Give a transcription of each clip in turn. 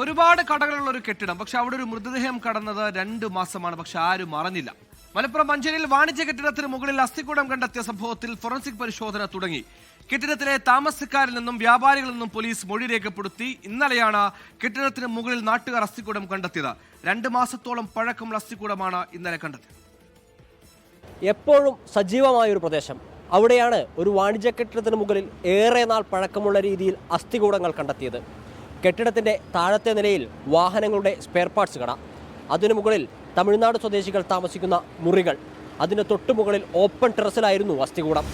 ഒരുപാട് കടകളുള്ള ഒരു കെട്ടിടം. പക്ഷെ അവിടെ ഒരു മൃതദേഹം കടന്നത് രണ്ട് മാസമാണ്. പക്ഷെ ആരും അറിഞ്ഞില്ല. മലപ്പുറം മഞ്ചേരിയിൽ വാണിജ്യ കെട്ടിടത്തിന് മുകളിൽ അസ്ഥികൂടം കണ്ടെത്തിയ സംഭവത്തിൽ ഫോറൻസിക് പരിശോധന തുടങ്ങി. കെട്ടിടത്തിലെ താമസക്കാരിൽ നിന്നും വ്യാപാരികളിൽ നിന്നും പോലീസ് മൊഴി രേഖപ്പെടുത്തി ഇന്നലെയാണ് കെട്ടിടത്തിന് മുകളിൽ നാട്ടുകാർ അസ്ഥികൂടം കണ്ടെത്തിയത്. രണ്ട് മാസത്തോളം പഴക്കമുള്ള അസ്ഥികൂടമാണ് ഇന്നലെ കണ്ടെത്തിയത് എപ്പോഴും സജീവമായ ഒരു പ്രദേശം. അവിടെയാണ് ഒരു വാണിജ്യ കെട്ടിടത്തിന് മുകളിൽ ഏറെ നാൾ പഴക്കമുള്ള രീതിയിൽ അസ്ഥികൂടങ്ങൾ കണ്ടെത്തിയത്. കെട്ടിടത്തിന്റെ താഴത്തെ നിലയിൽ വാഹനങ്ങളുടെ സ്പെയർ പാർട്സ് കട അതിനു മുകളിൽ തമിഴ്നാട് സ്വദേശികൾ താമസിക്കുന്ന മുറികൾ. അതിന് തൊട്ടു മുകളിൽ ഓപ്പൺ ടെറസിലായിരുന്നു അസ്ഥികൂടം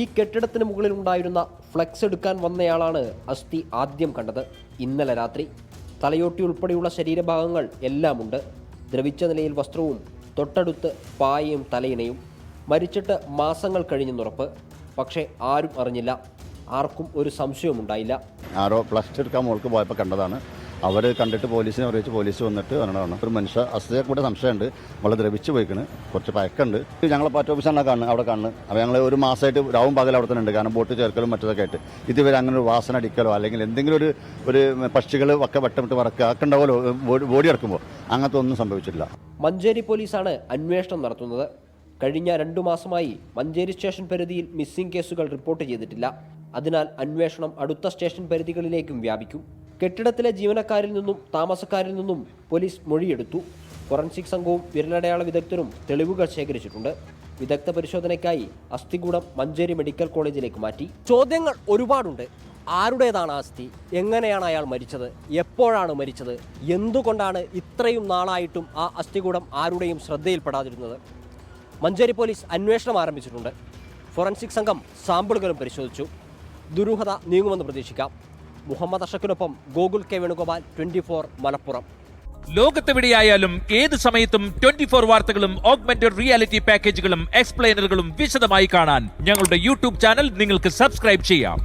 ഈ കെട്ടിടത്തിന് മുകളിൽ ഉണ്ടായിരുന്ന ഫ്ലെക്സ് എടുക്കാൻ വന്നയാളാണ് അസ്ഥി ആദ്യം കണ്ടത്. ഇന്നലെ രാത്രി തലയോട്ടി ഉൾപ്പെടെയുള്ള ശരീരഭാഗങ്ങൾ എല്ലാമുണ്ട്. ദ്രവിച്ച നിലയിൽ വസ്ത്രവും തൊട്ടടുത്ത് പായയും തലയിണയും മരിച്ചിട്ട് മാസങ്ങൾ കഴിഞ്ഞെന്നുറപ്പ് പക്ഷേ ആരും അറിഞ്ഞില്ല. ആർക്കും ഒരു സംശയവും ഉണ്ടായില്ല ആരോ പ്ലസ് ടു എടുക്കാൻ മോൾക്ക് പോയപ്പോൾ കണ്ടതാണ്. അവർ കണ്ടിട്ട് പോലീസിനെ അറിയിച്ച് പോലീസ് വന്നിട്ട് വരണതാണ് ഒരു മനുഷ്യ അസ്ഥിയെ കൂടെ സംശയമുണ്ട്. വളരെ ദ്രവിച്ച് പോയിക്കണ്. കുറച്ച് പയക്കുണ്ട്. ഞങ്ങളെ പാർട്ടി ഓഫീസാണ് കാണുന്നത്. അവിടെ കാണുന്നത്. അപ്പോൾ ഞങ്ങൾ ഒരു മാസമായിട്ട് രാവും പകലും അവിടെ തന്നെ ഉണ്ട്. കാരണം ബോട്ട് ചേർക്കലും മറ്റതൊക്കെ ആയിട്ട്. ഇതുവരെ അങ്ങനെ ഒരു വാസന അടിക്കലോ അല്ലെങ്കിൽ എന്തെങ്കിലും ഒരു ഒരു പക്ഷികൾ ഒക്കെ വട്ടമിട്ട് വറക്കുക ഒക്കെ ഉണ്ടാവുമല്ലോ ബോഡി ഇറക്കുമ്പോൾ അങ്ങനത്തെ ഒന്നും സംഭവിച്ചിട്ടില്ല. മഞ്ചേരി പോലീസാണ് അന്വേഷണം നടത്തുന്നത്. കഴിഞ്ഞ രണ്ടു മാസമായി മഞ്ചേരി സ്റ്റേഷൻ പരിധിയിൽ മിസ്സിംഗ് കേസുകൾ റിപ്പോർട്ട് ചെയ്തിട്ടില്ല. അതിനാൽ അന്വേഷണം അടുത്ത സ്റ്റേഷൻ പരിധികളിലേക്കും വ്യാപിക്കും. കെട്ടിടത്തിലെ ജീവനക്കാരിൽ നിന്നും താമസക്കാരിൽ നിന്നും പോലീസ് മൊഴിയെടുത്തു. ഫോറൻസിക് സംഘവും വിരലടയാള വിദഗ്ധരും തെളിവുകൾ ശേഖരിച്ചിട്ടുണ്ട്. വിദഗ്ധ പരിശോധനയ്ക്കായി അസ്ഥികൂടം മഞ്ചേരി മെഡിക്കൽ കോളേജിലേക്ക് മാറ്റി. ചോദ്യങ്ങൾ ഒരുപാടുണ്ട്. ആരുടേതാണ് അസ്ഥി എങ്ങനെയാണ് അയാൾ മരിച്ചത്? എപ്പോഴാണ് മരിച്ചത്? എന്തുകൊണ്ടാണ് ഇത്രയും നാളായിട്ടും ആ അസ്ഥികൂടം ആരുടെയും ശ്രദ്ധയിൽപ്പെടാതിരുന്നത്? മഞ്ചേരി പോലീസ് അന്വേഷണം ആരംഭിച്ചിട്ടുണ്ട്. ഫോറൻസിക് സംഘം സാമ്പിളുകളും പരിശോധിച്ചു. ദുരൂഹത നീങ്ങുമെന്ന് പ്രതീക്ഷിക്കാം. Muhammad അഷക്കിനൊപ്പം Gokul K Venugopal twenty four Malappuram. ലോകത്തെവിടെയായാലും ഏത് സമയത്തും ട്വന്റി ഫോർ വാർത്തകളും ഓഗ്മെന്റഡ് റിയാലിറ്റി പാക്കേജുകളും എക്സ്പ്ലെയിനറുകളും വിശദമായി കാണാൻ ഞങ്ങളുടെ യൂട്യൂബ് ചാനൽ നിങ്ങൾക്ക് സബ്സ്ക്രൈബ് ചെയ്യാം.